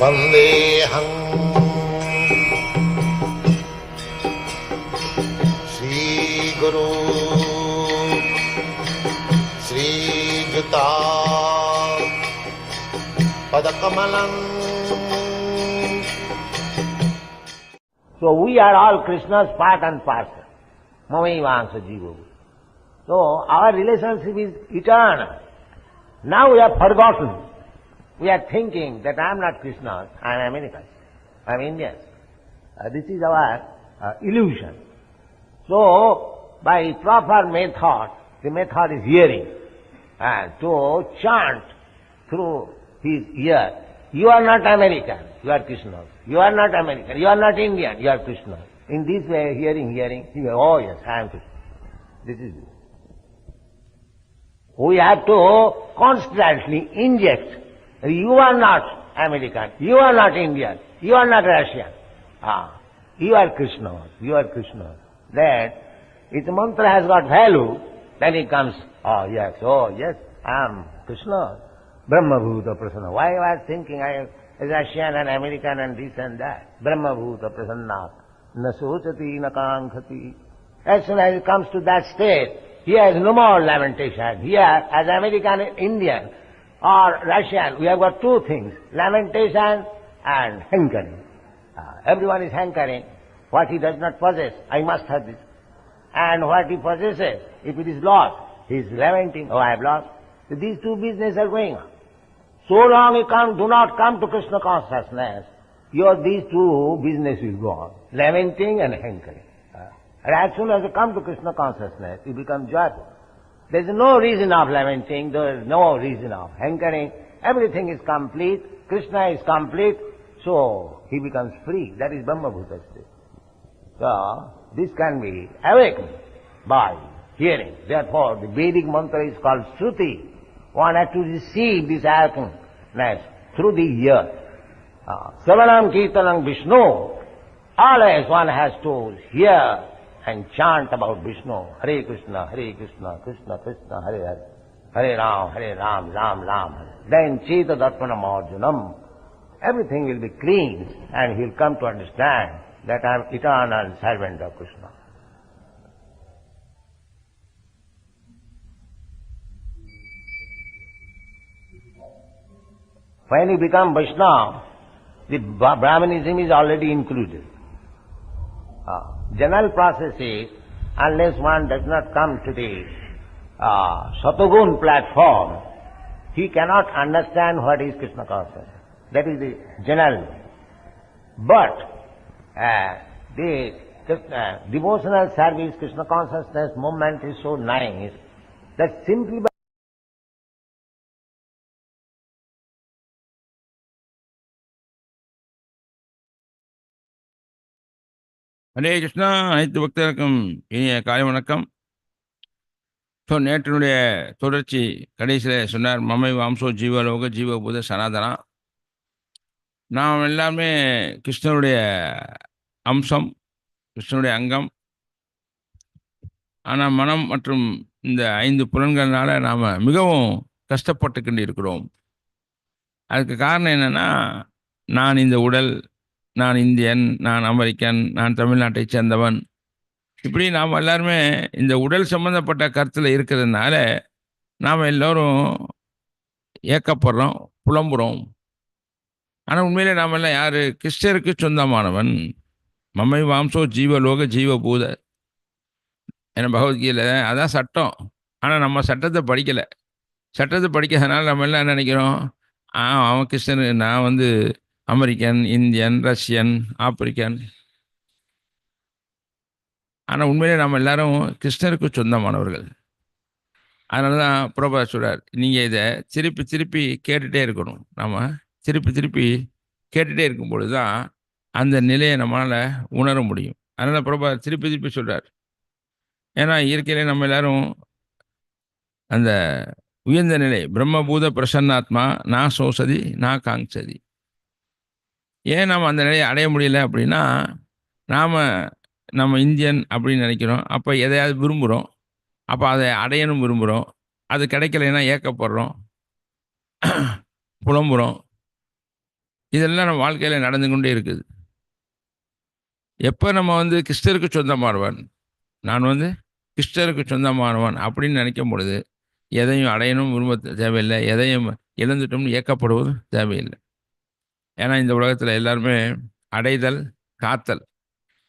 વંદેહં શ્રીગુરુ શ્રીયુતા પદકમલં So we are all Krishna's part and parcel. Mamayi Vamsa Jiva. So our relationship is eternal. Now we have forgotten. We are thinking that I am not Krishna, I am American, I am Indian. Uh, this is our uh, illusion. So by proper method, the method is hearing, and to chant through his ear, you are not American, you are Krishna. You are not American, you are not Indian, you are Krishna. In this way, hearing, hearing, he will, oh yes, I am Krishna. This is it. We have to constantly inject. You are not American, you are not Indian, you are not Russian. Ah, you are Krishna, you are Krishna. Then, if the mantra has got value, then it comes, oh yes, oh yes, I am Krishna. Brahma Bhuta Prasanna. Why I was thinking I am Russian and American and this and that? Brahma Bhuta Prasanna. Na sochati na kankhati. As soon as it comes to that state, he has no more lamentation. Here, as American Indian or Russian, we have got two things, lamentation and hankering. Ah, everyone is hankering. What he does not possess, I must have this. And what he possesses, if it is lost, he is lamenting, oh I have lost. So these two businesses are going on. So long you come, do not come to Krishna consciousness, your these two business will go on. Lamenting and hankering. Ah. And as soon as you come to Krishna consciousness, you become joyful. There is no reason of lamenting, there is no reason of hankering. Everything is complete, Krishna is complete, so he becomes free. That is Brahma Bhuta state. So, this can be awakened by hearing. Therefore, the Vedic mantra is called Shruti. One has to receive this awakeness through the ear. Uh, Savanam Kirtanam Vishnu. Always one has to hear and chant about Vishnu. Hare Krishna, Hare Krishna, Krishna Krishna, Hare Hare. Hare Ram, Hare Ram, Ram Ram. Then Cheta Darpanam Arjunam. Everything will be clean and he'll come to understand that I am eternal servant of Krishna. When you become Vaishnava, the Brahmanism is already included. Uh, general process is, unless one does not come to the uh, Satagun platform, he cannot understand what is Krishna consciousness. That is the general. But uh, the uh, devotional service, Krishna consciousness movement is so nice that simply by Hare Krishna அனைத்து பக்தருக்கும் இனிய காலை வணக்கம். So நேற்றினுடைய தொடர்ச்சி கடைசியில் சொன்னார் மமை வாம்சோ ஜீவலோக ஜீவபூத சனாதனா. நாம் எல்லாமே கிருஷ்ணனுடைய அம்சம் கிருஷ்ணனுடைய அங்கம். ஆனால் மனம் மற்றும் இந்த ஐந்து புலன்கள்னால நாம் மிகவும் கஷ்டப்பட்டு கொண்டு இருக்கிறோம் அதுக்கு காரணம் என்னென்னா நான் இந்த உடல் நான் இந்தியன் நான் அமெரிக்கன் நான் தமிழ்நாட்டை சேர்ந்தவன். இப்படி நாம் எல்லாருமே இந்த உடல் சம்பந்தப்பட்ட கருத்தில் இருக்கிறதுனால நாம் எல்லோரும் ஏக்கப்படுறோம் புலம்புறோம். ஆனால் உண்மையிலே நாம் எல்லாம் யார்? கிருஷ்ணருக்கு சொந்தமானவன். மம்மை வாம்சோ ஜீவலோக ஜீவபூத. என பகவத்கீதை அதான் சட்டம். ஆனால் நம்ம சட்டத்தை படிக்கலை. சட்டத்தை படிக்கிறதுனால நம்ம எல்லாம் என்ன நினைக்கிறோம்? ஆ அவன் கிருஷ்ணன் நான் வந்து அமெரிக்கன் இந்தியன் ரஷ்யன் ஆப்பிரிக்கன். ஆனால் உண்மையிலே நம்ம எல்லாரும் கிருஷ்ணருக்கு சொந்தமானவர்கள். அதனால தான் பிரபா சொல்கிறார் நீங்கள் இதை திருப்பி திருப்பி கேட்டுகிட்டே இருக்கணும். நம்ம திருப்பி திருப்பி கேட்டுகிட்டே இருக்கும் பொழுது தான் அந்த நிலையை நம்மளால் உணர முடியும். அதனால் பிரபா திருப்பி திருப்பி சொல்கிறார் ஏன்னா இயற்கையிலே நம்ம எல்லாரும் அந்த உயர்ந்த நிலை பிரம்மபூத பிரசன்னாத்மா நான் சோசதி நான் காங்சதி ஏன் நம்ம அந்த நிலையை அடைய முடியல அப்படின்னா நாம் நம்ம இந்தியன் அப்படின்னு நினைக்கிறோம். அப்போ எதையாவது விரும்புகிறோம் அப்போ அதை அடையணும் விரும்புகிறோம் அது கிடைக்கலைன்னா ஏக்கப்படுறோம். புலம்புகிறோம் இதெல்லாம் நம்ம வாழ்க்கையில் நடந்து கொண்டே இருக்குது. எப்போ நம்ம வந்து கிறிஸ்டருக்கு சொந்தமானவன் நான் வந்து கிறிஸ்டருக்கு சொந்தமானவன் அப்படின்னு நினைக்கும் பொழுது எதையும் அடையணும் விரும்ப தேவையில்லை. எதையும் இழந்துட்டோம்னு ஏக்கப்படுவது தேவையில்லை. ஏன்னா இந்த உலகத்தில் எல்லாருமே அடைதல் காத்தல்.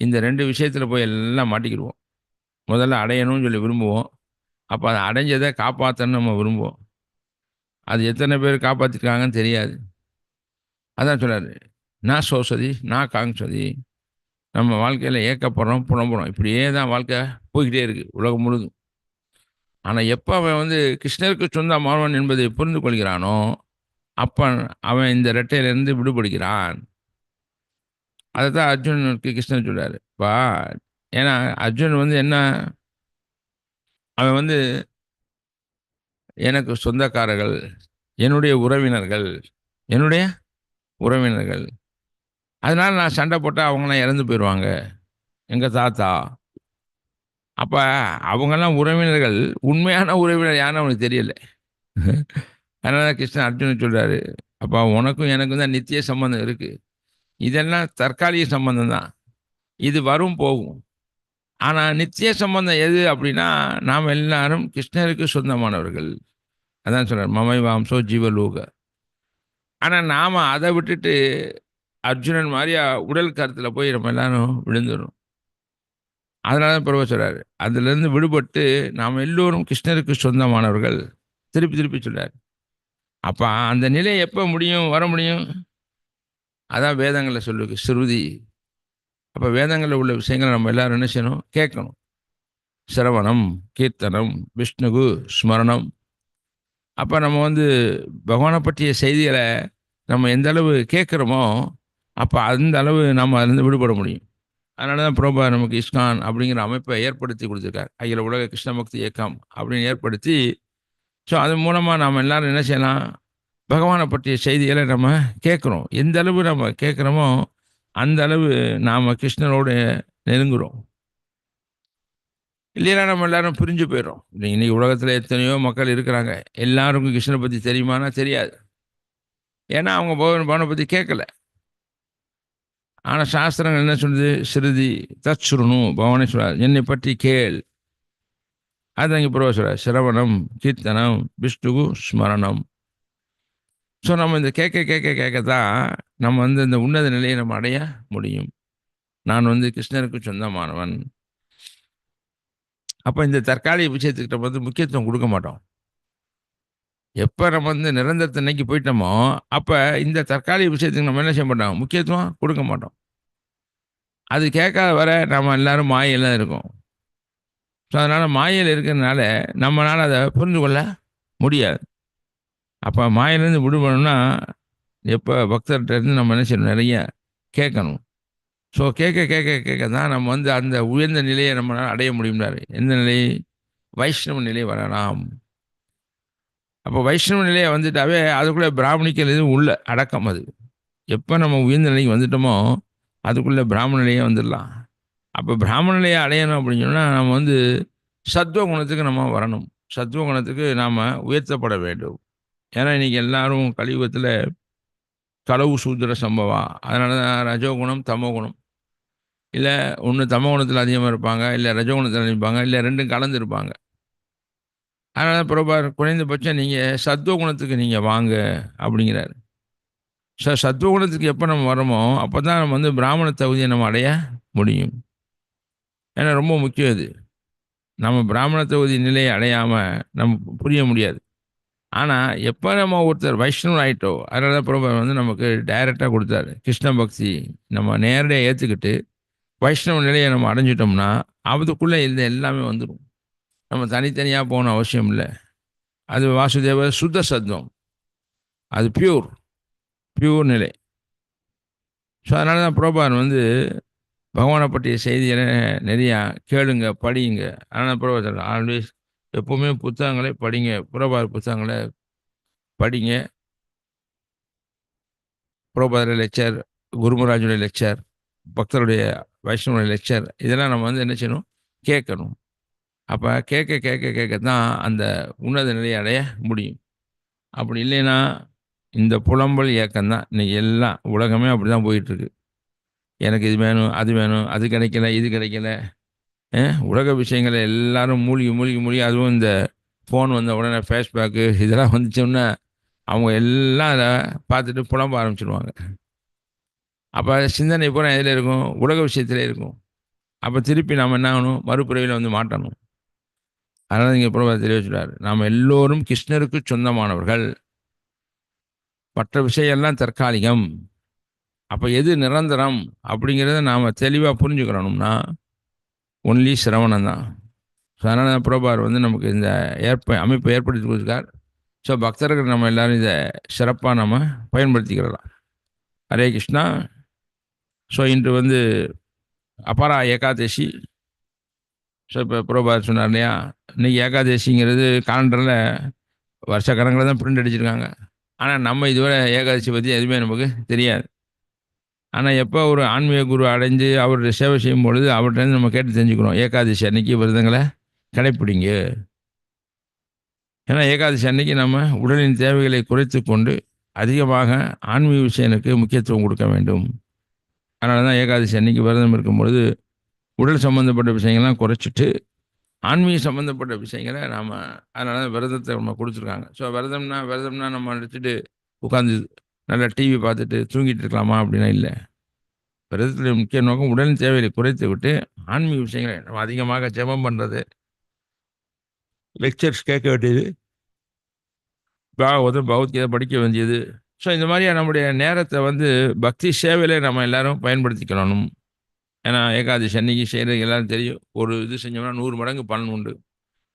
இந்த ரெண்டு விஷயத்தில் போய் எல்லாம் மாட்டிக்கிடுவோம். முதல்ல அடையணும்னு சொல்லி விரும்புவோம். அப்போ அதை அடைஞ்சதை காப்பாற்றணும்னு நம்ம விரும்புவோம். அது எத்தனை பேர் காப்பாற்றிருக்காங்கன்னு தெரியாது. அதான் சொல்கிறார் நான் சோசதி நான் காங்சதி நம்ம வாழ்க்கையில் ஏக்கப்படுறோம் புலம்புறோம். இப்படியே தான் வாழ்க்கை போய்கிட்டே இருக்குது உலகம் முழுதும். ஆனால் எப்போ அவன் வந்து கிருஷ்ணருக்கு சொந்த சொந்தமானவன் என்பதை புரிந்து கொள்கிறானோ அப்போ அவன் இந்த ரெட்டையிலிருந்து விடுபடுகிறான். அதை தான் அர்ஜுனனுக்கு கிருஷ்ணன் சொல்கிறார் பா ஏன்னா அர்ஜுன் வந்து என்ன அவன் வந்து எனக்கு சொந்தக்காரர்கள் என்னுடைய உறவினர்கள் என்னுடைய உறவினர்கள். அதனால் நான் சண்டை போட்டால் அவங்களாம் இறந்து போயிடுவாங்க. எங்கள் தாத்தா? அப்போ அவங்கெல்லாம் உறவினர்கள். உண்மையான உறவினர் யாருன்னு அவனுக்கு தெரியலை. அதனால தான் கிருஷ்ணன் அர்ஜுனன் சொல்கிறாரு அப்போ உனக்கும் எனக்கும் தான் நித்திய சம்பந்தம் இருக்குது இதெல்லாம் தற்காலிக சம்பந்தம் தான். இது வரும் போகும். ஆனால் நித்திய சம்பந்தம் எது அப்படின்னா நாம் எல்லாரும் கிருஷ்ணருக்கு சொந்தமானவர்கள். அதான் சொல்கிறார் மமை வாம்சோ ஜீவலோக. ஆனால் நாம் அதை விட்டுட்டு அர்ஜுனன் மாதிரியா உடல் கருத்தில் போய் நம்ம எல்லாரும் விழுந்துடும் அதனால தான் பிரபு சொல்கிறார் அதுலேருந்து விடுபட்டு நாம் எல்லோரும் கிருஷ்ணருக்கு சொந்தமானவர்கள். திருப்பி திருப்பி சொல்கிறார் அப்போ அந்த நிலை எப்போ முடியும் வர முடியும்? அதான் வேதங்களில் சொல்லுது ஸ்ருதி. அப்போ வேதங்களில் உள்ள விஷயங்களை நம்ம எல்லாரும் என்ன செய்யணும்? கேட்கணும். சிரவணம் கீர்த்தனம் விஷ்ணுகு ஸ்மரணம். அப்போ நம்ம வந்து பகவானை பற்றிய செய்திகளை நம்ம எந்த அளவு கேட்குறோமோ அப்போ அந்த அளவு நம்ம அதுலேருந்து விடுபட முடியும். அதனால தான் பிரபா நமக்கு இஸ்கான் அப்படிங்கிற அமைப்பை ஏற்படுத்தி கொடுத்துருக்காரு. அகில உலக கிருஷ்ண பக்தி இயக்கம் அப்படின்னு ஏற்படுத்தி ஸோ அது மூலமாக நாம் எல்லோரும் என்ன செய்யலாம்? பகவானை பற்றிய செய்திகளை நம்ம கேட்குறோம். எந்த அளவு நம்ம கேட்குறோமோ அந்த அளவு நாம் கிருஷ்ணனோட நெருங்குறோம். இல்லைன்னா நம்ம எல்லாரும் பிரிஞ்சு போயிடும் இன்னைக்கு உலகத்தில் எத்தனையோ மக்கள் இருக்கிறாங்க. எல்லாருக்கும் கிருஷ்ணனை பற்றி தெரியுமானா தெரியாது. ஏன்னா அவங்க பகவான் பகவானை பற்றி கேட்கல. ஆனால் சாஸ்திரங்கள் என்ன சொல்லுது? சிறுதி தச்சுருணும் பகவானே சொல்றார் என்னை பற்றி கேள். அது அங்கே புறவ சிரவணம் கீர்த்தனம் விஷ்ணுகு ஸ்மரணம். ஸோ நம்ம இந்த கேட்க கேட்க கேட்க தான் நம்ம வந்து இந்த உன்னத நிலையை நம்ம அடைய முடியும். நான் வந்து கிருஷ்ணருக்கு சொந்தமானவன். அப்போ இந்த தற்காலிக விஷயத்துக்கிட்ட வந்து முக்கியத்துவம் கொடுக்க மாட்டோம். எப்போ நம்ம வந்து நிரந்தரத்தை நோக்கி போயிட்டோமோ அப்போ இந்த தற்காலிக விஷயத்துக்கு நம்ம என்ன செய்ய மாட்டோம்? முக்கியத்துவம் கொடுக்க மாட்டோம். அது கேட்காத வர நம்ம எல்லாரும் மாயெல்லாம் இருக்கும் இருக்கோம். ஸோ அதனால் மாயையில் இருக்கிறதுனால நம்மளால் அதை புரிந்து கொள்ள முடியாது. அப்போ மாயிலேருந்து விடுபடணும்னா எப்போ பக்தர்கிட்டருந்து நம்ம என்ன செய்யணும்? நிறைய கேட்கணும். ஸோ கேட்க கேட்க கேட்க தான் நம்ம வந்து அந்த உயர்ந்த நிலையை நம்மளால் அடைய முடியும்னாரு. எந்த நிலை? வைஷ்ணவ நிலை வரலாம். அப்போ வைஷ்ணவ நிலையை வந்துட்டாவே அதுக்குள்ளே பிராமணிக்கல் எதுவும் உள்ள அடக்கம் அது. எப்போ நம்ம உயர்ந்த நிலைக்கு வந்துட்டோமோ அதுக்குள்ளே பிராமண நிலையே வந்துடலாம். அப்போ பிராமண நிலையை அடையணும் அப்படின்னு சொன்னால் நம்ம வந்து சத்துவ குணத்துக்கு நம்ம வரணும். சத்துவ குணத்துக்கு நாம் உயர்த்தப்பட வேண்டும். ஏன்னா இன்றைக்கி எல்லாரும் கலியுகத்தில் களவு சூத்திர சம்பவம் அதனால தான் ரஜோகுணம் தமோகுணம். இல்லை ஒன்று தமோகுணத்தில் அதிகமாக இருப்பாங்க இல்லை ரஜோகுணத்தில் இருப்பாங்க இல்லை ரெண்டும் கலந்து இருப்பாங்க பிரபார் குறைந்தபட்சம் நீங்கள் சத்துவ குணத்துக்கு நீங்கள் வாங்க அப்படிங்கிறாரு. ச சத்துவ குணத்துக்கு எப்போ நம்ம வரமோ அப்போ தான் நம்ம வந்து பிராமண தகுதியை நம்ம அடைய முடியும். ஏன்னா ரொம்ப முக்கியம் இது நம்ம பிராமண தொகுதி நிலையை அடையாமல் நம்ம புரிய முடியாது. ஆனால் எப்போ நம்ம ஒருத்தர் வைஷ்ணவன் ஆகிட்டோ அதனால தான் பிரபு வந்து நமக்கு டைரெக்டாக கொடுத்தாரு. கிருஷ்ண பக்தி நம்ம நேரடியாக ஏற்றுக்கிட்டு வைஷ்ணவ நிலையை நம்ம அடைஞ்சிட்டோம்னா அதுக்குள்ளே இருந்த எல்லாமே வந்துடும் நம்ம தனித்தனியாக போகணும் அவசியம் இல்லை. அது வாசுதேவ சுத்த சத்வம் அது பியூர் பியூர் நிலை. ஸோ அதனால தான் புரோபான் வந்து பகவானை பற்றிய செய்திகளை நிறையா கேளுங்க படியுங்க. ஆனால் புரோபா ஆல்வேஸ் எப்போவுமே புத்தகங்களை படிங்க புறபார் புத்தகங்களை படிங்க. புரோபாத லெக்சர் குருமராஜுடைய லெக்சர் பக்தருடைய வைஷ்ணவனுடைய லெக்சர் இதெல்லாம் நம்ம வந்து என்ன செய்யணும்? கேட்கணும். அப்போ கேட்க கேட்க கேட்க தான் அந்த உன்னத நிலையை அடைய முடியும். அப்படி இல்லைன்னா இந்த புலம்பல் இயக்கம் தான் இன்னைக்கு எல்லாம் உலகமே அப்படி தான் போயிட்டுருக்கு எனக்கு இது வேணும் அது வேணும் அது கிடைக்கல இது கிடைக்கல. உலக விஷயங்களை எல்லாரும் மூழ்கி மூழ்கி மூழ்கி அதுவும் இந்த ஃபோன் வந்த உடனே ஃபேஸ்பேக்கு இதெல்லாம் வந்துச்சோன்னா அவங்க எல்லாம் அதை பார்த்துட்டு புலம்ப ஆரம்பிச்சிடுவாங்க அப்போ சிந்தனை பூரா எதில் இருக்கும்? உலக விஷயத்தில் இருக்கும். அப்போ திருப்பி நாம் என்ன ஆகணும்? மறுபிறவியில் வந்து மாட்டணும். அதனால் இங்கே பிரபா தெரிவிச்சுட்டார் நாம் எல்லோரும் கிருஷ்ணருக்கு சொந்தமானவர்கள். மற்ற விஷயம் எல்லாம் தற்காலிகம். அப்போ எது நிரந்தரம் அப்படிங்கிறத நாம் தெளிவாக புரிஞ்சுக்கிறணும்னா ஒன்லி சிரவணம் தான். ஸோ அதனால் பிரபார் வந்து நமக்கு இந்த ஏற்ப அமைப்பை ஏற்படுத்தி கொடுத்துருக்கார். ஸோ பக்தர்கள் நம்ம எல்லாரும் இதை சிறப்பாக நம்ம பயன்படுத்திக்கிறலாம். ஹரே கிருஷ்ணா. ஸோ இன்று வந்து அபாரா ஏகாதசி. ஸோ இப்போ பிரபார் சொன்னார் இல்லையா? இன்றைக்கி ஏகாதசிங்கிறது காலண்டரில் வருஷ தான் பிரிண்ட் அடிச்சிருக்காங்க. ஆனால் நம்ம இதுவரை ஏகாதசி பற்றி எதுவுமே நமக்கு தெரியாது. ஆனால் எப்போ ஒரு ஆன்மீக குரு அடைஞ்சு அவருடைய சேவை செய்யும் பொழுது அவர்கிட்ட நம்ம கேட்டு தெரிஞ்சுக்கிறோம் ஏகாதசி அன்னைக்கு விரதங்களை கடைப்பிடிங்க. ஏன்னா ஏகாதசி அன்னைக்கு நம்ம உடலின் தேவைகளை குறைத்து கொண்டு அதிகமாக ஆன்மீக விஷயனுக்கு முக்கியத்துவம் கொடுக்க வேண்டும். அதனால தான் ஏகாதசி அன்னைக்கு விரதம் இருக்கும் பொழுது உடல் சம்மந்தப்பட்ட விஷயங்கள்லாம் குறைச்சிட்டு ஆன்மீக சம்மந்தப்பட்ட விஷயங்களை நாம் அதனால தான் விரதத்தை நம்ம கொடுத்துருக்காங்க. ஸோ விரதம்னா விரதம்னா நம்ம எடுத்துகிட்டு உட்காந்து நல்லா டிவி பார்த்துட்டு தூங்கிட்டு இருக்கலாமா அப்படின்னா இல்லை. விரதத்தில் முக்கிய நோக்கம் உடலின் தேவையை குறைத்து விட்டு ஆன்மீக விஷயங்களை நம்ம அதிகமாக ஜெபம் பண்ணுறது லெக்சர்ஸ் கேட்க வேண்டியது. பாகவதம் பகவத்கீதை படிக்க வேண்டியது. ஸோ இந்த மாதிரியா நம்முடைய நேரத்தை வந்து பக்தி சேவையில நம்ம எல்லாரும் பயன்படுத்திக்கணும். ஏன்னா ஏகாதசி அன்னைக்கு செய்கிறது எல்லாரும் தெரியும். ஒரு இது செஞ்சோம்னா நூறு மடங்கு பலன் உண்டு.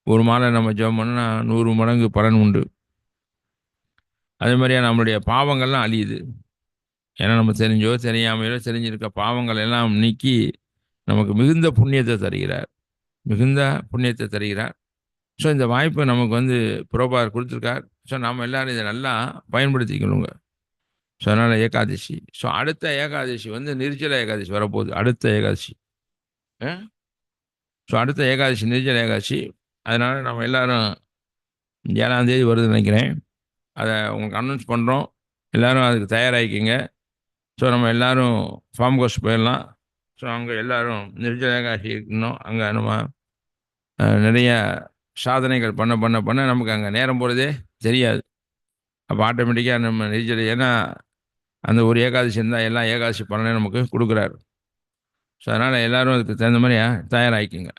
ஒரு மாலை நம்ம ஜெபம் பண்ணா நூறு மடங்கு பலன் உண்டு. அதே மாதிரியா நம்மளுடைய பாவங்கள்லாம் அழியுது. ஏன்னா நம்ம தெரிஞ்சோ தெரியாமையோ தெரிஞ்சிருக்க பாவங்கள் எல்லாம் நீக்கி நமக்கு மிகுந்த புண்ணியத்தை தருகிறார். மிகுந்த புண்ணியத்தை தருகிறார். ஸோ இந்த வாய்ப்பை நமக்கு வந்து புரோபார் கொடுத்துருக்கார். ஸோ நாம் எல்லோரும் இதை நல்லா பயன்படுத்திக்கணுங்க. ஸோ அதனால் ஏகாதசி. ஸோ அடுத்த ஏகாதசி வந்து நிர்ஜல ஏகாதசி வரப்போகுது. அடுத்த ஏகாதசி. ஸோ அடுத்த ஏகாதசி நிர்ஜல ஏகாதசி. அதனால் நம்ம எல்லாரும் ஏழாம் தேதி வருதுன்னு நினைக்கிறேன். அதை உங்களுக்கு அனௌன்ஸ் பண்ணுறோம் எல்லோரும் அதுக்கு தயாராகிக்கிங்க. ஸோ நம்ம எல்லோரும் ஃபார்ம் ஹவுஸ் போயிடலாம். ஸோ அங்கே எல்லோரும் நிர்ஜலகாசி இருக்கணும். அங்கே நம்ம நிறைய சாதனைகள் பண்ண பண்ண பண்ண நமக்கு அங்கே நேரம் போகிறதே தெரியாது. அப்போ ஆட்டோமேட்டிக்காக நம்ம நிர்ஜல ஏன்னா அந்த ஒரு ஏகாதசி இருந்தால் எல்லாம் ஏகாதசி பலனையும் நமக்கு கொடுக்குறாரு. ஸோ அதனால் எல்லோரும் அதுக்கு தகுந்த மாதிரி தயாராகிக்குங்க.